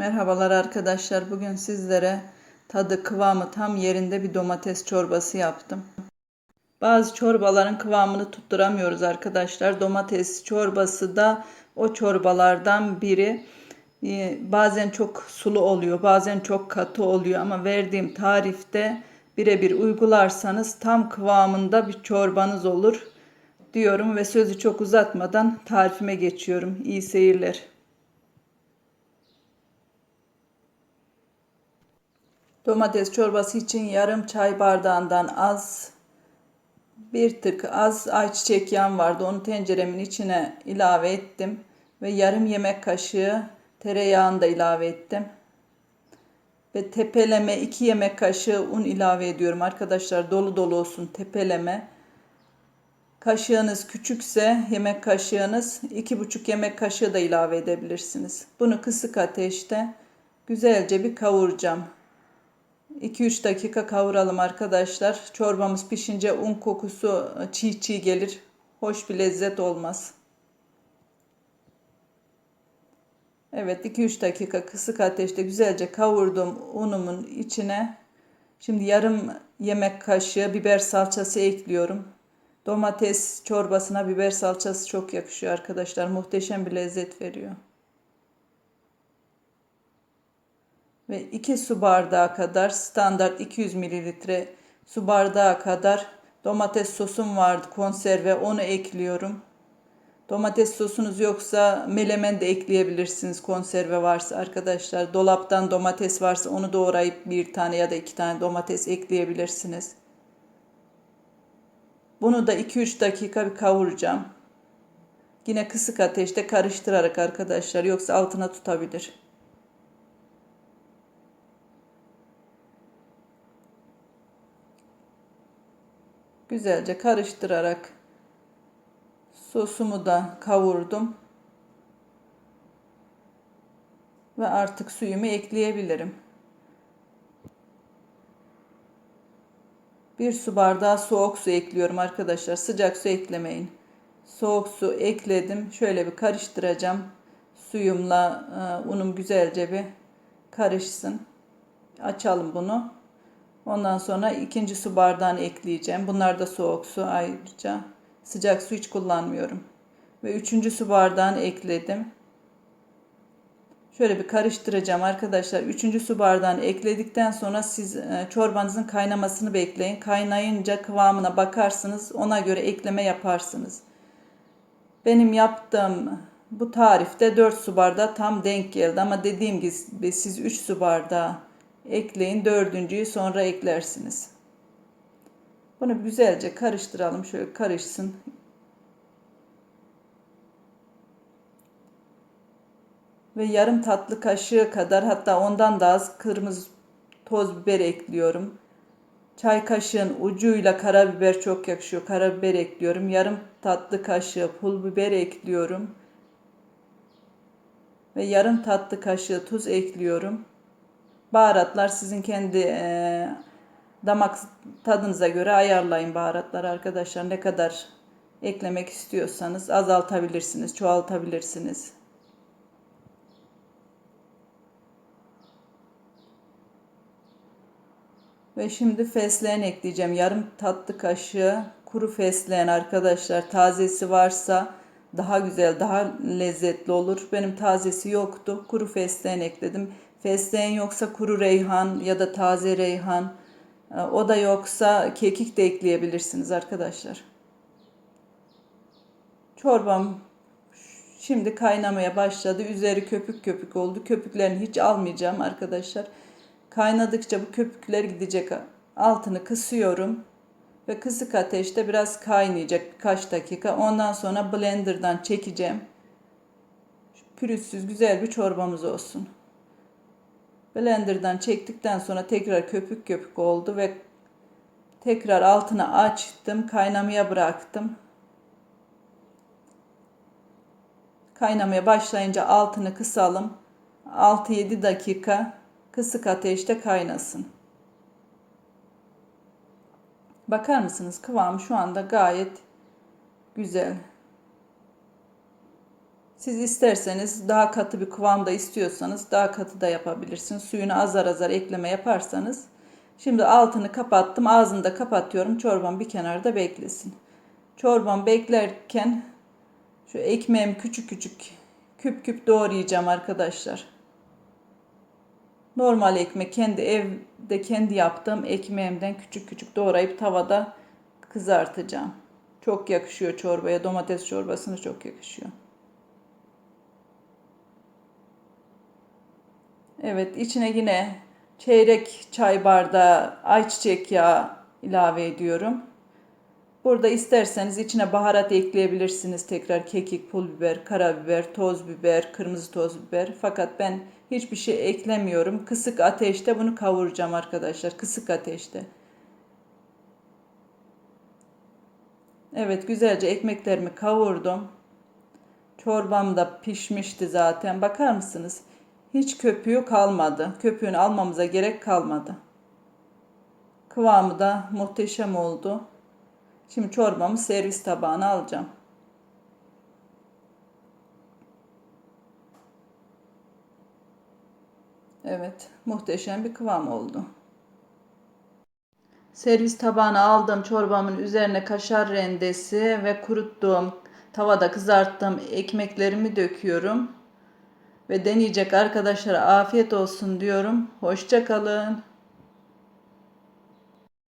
Merhabalar arkadaşlar. Bugün sizlere tadı kıvamı tam yerinde bir domates çorbası yaptım. Bazı çorbaların kıvamını tutturamıyoruz arkadaşlar. Domates çorbası da o çorbalardan biri. Ee, Bazen çok sulu oluyor, bazen çok katı oluyor ama verdiğim tarifte birebir uygularsanız tam kıvamında bir çorbanız olur diyorum ve sözü çok uzatmadan tarifime geçiyorum. İyi seyirler. Domates çorbası için yarım çay bardağından az bir tık az ayçiçek yağım vardı. Onu tenceremin içine ilave ettim ve yarım yemek kaşığı tereyağını da ilave ettim. Ve tepeleme 2 yemek kaşığı un ilave ediyorum arkadaşlar. Dolu dolu olsun tepeleme. Kaşığınız küçükse yemek kaşığınız 2,5 yemek kaşığı da ilave edebilirsiniz. Bunu kısık ateşte güzelce bir kavuracağım. 2-3 dakika kavuralım arkadaşlar. Çorbamız pişince un kokusu çiğ çiğ gelir. Hoş bir lezzet olmaz. Evet 2-3 dakika kısık ateşte güzelce kavurdum unumun içine. Şimdi yarım yemek kaşığı biber salçası ekliyorum. Domates çorbasına biber salçası çok yakışıyor arkadaşlar. Muhteşem bir lezzet veriyor. Ve 2 su bardağı kadar standart 200 mililitre su bardağı kadar domates sosum vardı konserve onu ekliyorum. Domates sosunuz yoksa melemen de ekleyebilirsiniz konserve varsa arkadaşlar. Dolaptan domates varsa onu doğrayıp bir tane ya da iki tane domates ekleyebilirsiniz. Bunu da 2-3 dakika bir kavuracağım. Yine kısık ateşte karıştırarak arkadaşlar yoksa altına tutabilir. Güzelce karıştırarak sosumu da kavurdum. Ve artık suyumu ekleyebilirim. Bir su bardağı soğuk su ekliyorum arkadaşlar. Sıcak su eklemeyin. Soğuk su ekledim. Şöyle bir karıştıracağım. Suyumla e, unum güzelce bir karışsın. Açalım bunu. Ondan sonra ikinci su bardağını ekleyeceğim. Bunlar da soğuk su ayrıca. Sıcak su hiç kullanmıyorum. Ve üçüncü su bardağını ekledim. Şöyle bir karıştıracağım arkadaşlar. Üçüncü su bardağını ekledikten sonra siz e, çorbanızın kaynamasını bekleyin. Kaynayınca kıvamına bakarsınız. Ona göre ekleme yaparsınız. Benim yaptığım bu tarifte 4 su bardağı tam denk geldi. Ama dediğim gibi siz 3 su bardağı ekleyin. Dördüncüyü sonra eklersiniz. Bunu güzelce karıştıralım. Şöyle karışsın. Ve yarım tatlı kaşığı kadar hatta ondan da az kırmızı toz biber ekliyorum. Çay kaşığın ucuyla karabiber çok yakışıyor. Karabiber ekliyorum. Yarım tatlı kaşığı pul biber ekliyorum. Ve yarım tatlı kaşığı tuz ekliyorum. Baharatlar sizin kendi e, damak tadınıza göre ayarlayın baharatları arkadaşlar. Ne kadar eklemek istiyorsanız azaltabilirsiniz, çoğaltabilirsiniz. Ve şimdi fesleğen ekleyeceğim. Yarım tatlı kaşığı kuru fesleğen arkadaşlar. Tazesi varsa daha güzel, daha lezzetli olur. Benim tazesi yoktu. Kuru fesleğen ekledim. Fesleğen yoksa kuru reyhan ya da taze reyhan. e, O da yoksa kekik de ekleyebilirsiniz arkadaşlar. Çorbam şimdi kaynamaya başladı. Üzeri köpük köpük oldu. Köpüklerini hiç almayacağım arkadaşlar. Kaynadıkça bu köpükler gidecek. Altını kısıyorum ve kısık ateşte biraz kaynayacak birkaç dakika. Ondan sonra blenderdan çekeceğim. Pürüzsüz güzel bir çorbamız olsun. Blenderdan çektikten sonra tekrar köpük köpük oldu ve tekrar altını açtım, kaynamaya bıraktım. Kaynamaya başlayınca altını kısalım. 6-7 dakika kısık ateşte kaynasın. Bakar mısınız? Kıvam şu anda gayet güzel. Siz isterseniz daha katı bir kıvamda istiyorsanız daha katı da yapabilirsiniz. Suyunu azar azar ekleme yaparsanız. Şimdi altını kapattım. Ağzını da kapatıyorum. Çorbam bir kenarda beklesin. Çorbam beklerken şu ekmeğimi küçük küçük küp küp doğrayacağım arkadaşlar. Normal ekmek kendi evde kendi yaptığım ekmeğimden küçük küçük doğrayıp tavada kızartacağım. Çok yakışıyor çorbaya. Domates çorbasına çok yakışıyor. Evet içine yine çeyrek çay bardağı ayçiçek yağı ilave ediyorum. Burada isterseniz içine baharat ekleyebilirsiniz. Tekrar kekik, pul biber, karabiber, toz biber, kırmızı toz biber. Fakat ben hiçbir şey eklemiyorum. Kısık ateşte bunu kavuracağım arkadaşlar. Kısık ateşte. Evet güzelce ekmeklerimi kavurdum. Çorbam da pişmişti zaten. Bakar mısınız? Hiç köpüğü kalmadı. Köpüğünü almamıza gerek kalmadı. Kıvamı da muhteşem oldu. Şimdi çorbamı servis tabağına alacağım. Evet, muhteşem bir kıvam oldu. Servis tabağına aldım çorbamın üzerine kaşar rendesi ve kuruttuğum tavada kızarttığım ekmeklerimi döküyorum. Ve deneyecek arkadaşlara afiyet olsun diyorum. Hoşça kalın.